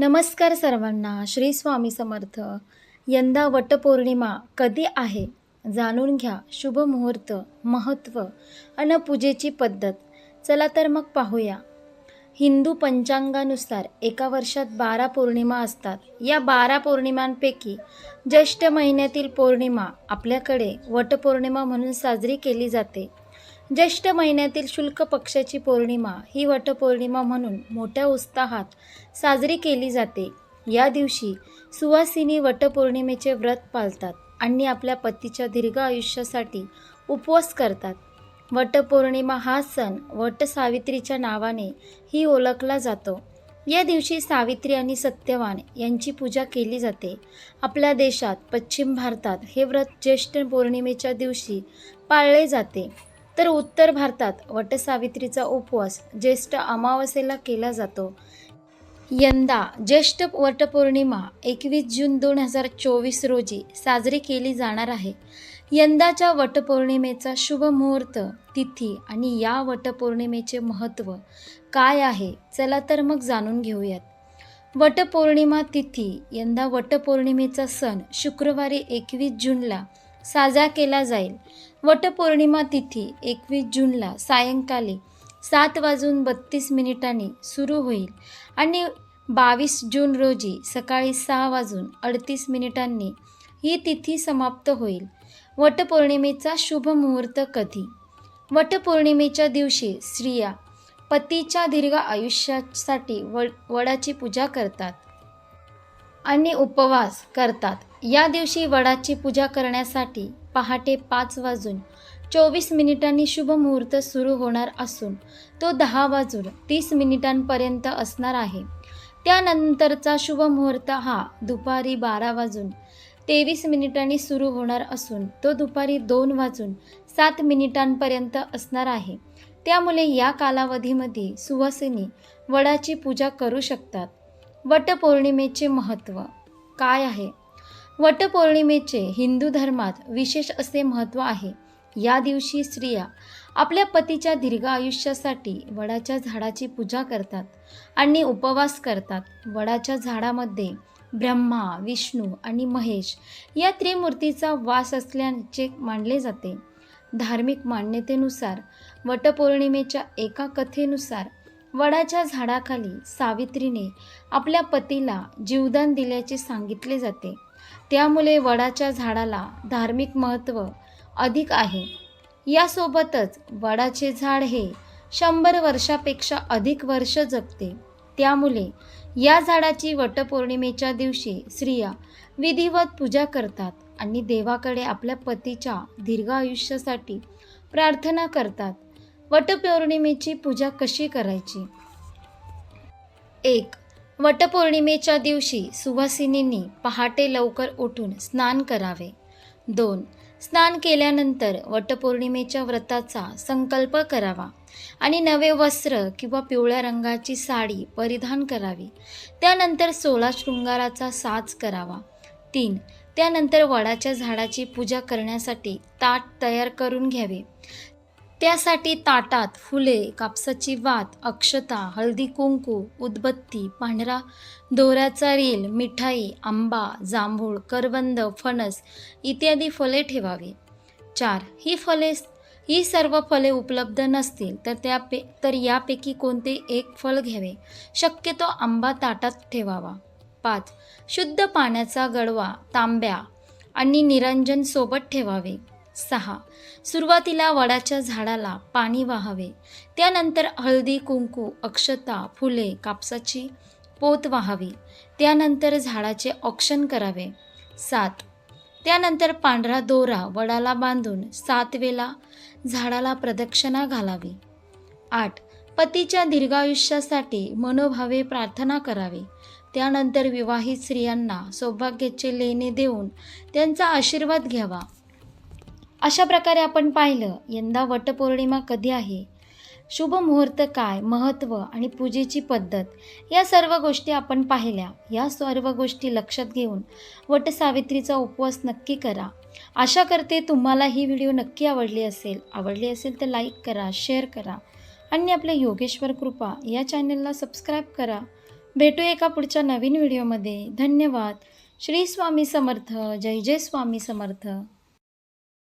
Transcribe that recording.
नमस्कार सर्वांना श्री स्वामी समर्थ. यंदा वटपौर्णिमा कधी आहे? जाणून घ्या शुभ मुहूर्त महत्त्व अन पूजेची पद्धत. चला तर मग पाहूया. हिंदू पंचांगानुसार एका वर्षात बारा पौर्णिमा असतात. या बारा पौर्णिमांपैकी ज्येष्ठ महिन्यातील पौर्णिमा आपल्याकडे वटपौर्णिमा म्हणून साजरी केली जाते. ज्येष्ठ महिन्यातील शुल्क पक्षाची पौर्णिमा ही वटपौर्णिमा म्हणून मोठ्या उत्साहात साजरी केली जाते. या दिवशी सुवासिनी वटपौर्णिमेचे व्रत पाळतात आणि आपल्या पतीच्या दीर्घ आयुष्यासाठी उपवास करतात. वटपौर्णिमा हा सण वटसावित्रीच्या नावाने ही ओळखला जातो. या दिवशी सावित्री आणि सत्यवान यांची पूजा केली जाते. आपल्या देशात पश्चिम भारतात हे व्रत ज्येष्ठ पौर्णिमेच्या दिवशी पाळले जाते. तर उत्तर भारतात वटसावित्रीचा उपवास ज्येष्ठ अमावस्येला केला जातो. यंदा ज्येष्ठ वटपौर्णिमा एकवीस जून दोन हजार चोवीस रोजी साजरी केली जाणार आहे. यंदाच्या वटपौर्णिमेचा शुभ मुहूर्त तिथी आणि या वटपौर्णिमेचे महत्त्व काय आहे चला तर मग जाणून घेऊयात. वटपौर्णिमा तिथी यंदा वटपौर्णिमेचा सण शुक्रवारी एकवीस जूनला साजरा केला जाईल. वटपौर्णिमा तिथी एकवीस जूनला सायंकाळी सात वाजून बत्तीस मिनिटांनी सुरू होईल आणि बावीस जून रोजी सकाळी सहा वाजून अडतीस मिनिटांनी ही तिथी समाप्त होईल. वटपौर्णिमेचा शुभ मुहूर्त कधी? वटपौर्णिमेच्या दिवशी स्त्रिया पतीच्या दीर्घ आयुष्यासाठी व वडाची पूजा करतात आणि उपवास करतात. या दिवशी वडाची पूजा करण्यासाठी पहाटे पाच वाजून. चोवीस मिनिटांनी शुभ मुहूर्त सुरू होणार असून तो दहा वाजून तीस मिनिटांपर्यंत असणार आहे. त्यानंतरचा शुभ मुहूर्त हा दुपारी बारा वाजून तेवीस मिनिटांनी सुरू होणार असून तो दुपारी दोन वाजून सात मिनिटांपर्यंत असणार आहे. त्यामुळे या कालावधीमध्ये सुवासिनी वडाची पूजा करू शकतात. वटपौर्णिमेचे महत्त्व काय आहे? वटपौर्णिमेचे हिंदू धर्मात विशेष असे महत्त्व आहे. या दिवशी स्त्रिया आपल्या पतीच्या दीर्घ आयुष्यासाठी वडाच्या झाडाची पूजा करतात आणि उपवास करतात. वडाच्या झाडामध्ये ब्रह्मा विष्णू आणि महेश या त्रिमूर्तीचा वास असल्याचे मानले जाते. धार्मिक मान्यतेनुसार वटपौर्णिमेच्या एका कथेनुसार वडाच्या झाडाखाली सावित्रीने आपल्या पतीला जीवदान दिल्याचे सांगितले जाते. त्यामुळे वडाच्या झाडाला धार्मिक महत्त्व अधिक आहे. यासोबतच वडाचे झाड हे शंभर वर्षापेक्षा अधिक वर्ष जगते. त्यामुळे या झाडाची वटपौर्णिमेच्या दिवशी स्त्रिया विधिवत पूजा करतात आणि देवाकडे आपल्या पतीच्या दीर्घ आयुष्यासाठी प्रार्थना करतात. वटपौर्णिमेची पूजा कशी करायची? एक वटपौर्णिमेच्या दिवशी सुवासिनींनी पहाटे लवकर उठून स्नान करावे. दोन स्नान केल्यानंतर वटपौर्णिमेच्या व्रताचा संकल्प करावा आणि नवे वस्त्र किंवा पिवळ्या रंगाची साडी परिधान करावी. त्यानंतर सोळा शृंगाराचा साज करावा. तीन त्यानंतर वडाच्या झाडाची पूजा करण्यासाठी ताट तयार करून घ्यावे. त्यासाठी ताटात फुले कापसाची वात अक्षता हळदी कुंकू उदबत्ती पांढरा दोऱ्याचा रील मिठाई आंबा जांभूळ करवंद फणस इत्यादी फळे ठेवावी. चार ही फळे ही सर्व फळे उपलब्ध नसतील तर त्यापे तर यापैकी कोणते एक फळ घ्यावे? शक्यतो आंबा ताटात ठेवावा. पाच शुद्ध पाण्याचा गडवा तांब्या आणि निरंजन सोबत ठेवावे. सहा. सुरुवातीला वडाच्या झाडाला पाणी वाहावे. त्यानंतर हळदी कुंकू अक्षता फुले कापसाची पोत वाहावी. त्यानंतर झाडाचे औक्षण करावे. सात. त्यानंतर पांढरा दोरा वडाला बांधून सात वेळा झाडाला प्रदक्षिणा घालावी. आठ. पतीच्या दीर्घायुष्यासाठी मनोभावे प्रार्थना करावी. त्यानंतर विवाहित स्त्रियांना सौभाग्याचे लेणे देऊन त्यांचा आशीर्वाद घ्यावा. अशा प्रकारे आपण पाहिलं यंदा वटपौर्णिमा कधी आहे? शुभ मुहूर्त काय? महत्त्व आणि पूजेची पद्धत या सर्व गोष्टी आपण पाहिल्या. या सर्व गोष्टी लक्षात घेऊन वटसावित्रीचा उपवास नक्की करा. आशा करते तुम्हाला ही व्हिडिओ नक्की आवडली असेल. आवडली असेल तर लाईक करा शेअर करा आणि आपल्या योगेश्वर कृपा या चॅनलला सबस्क्राईब करा. भेटू एका पुढच्या नवीन व्हिडिओमध्ये. धन्यवाद. श्री स्वामी समर्थ. जय जय स्वामी समर्थ.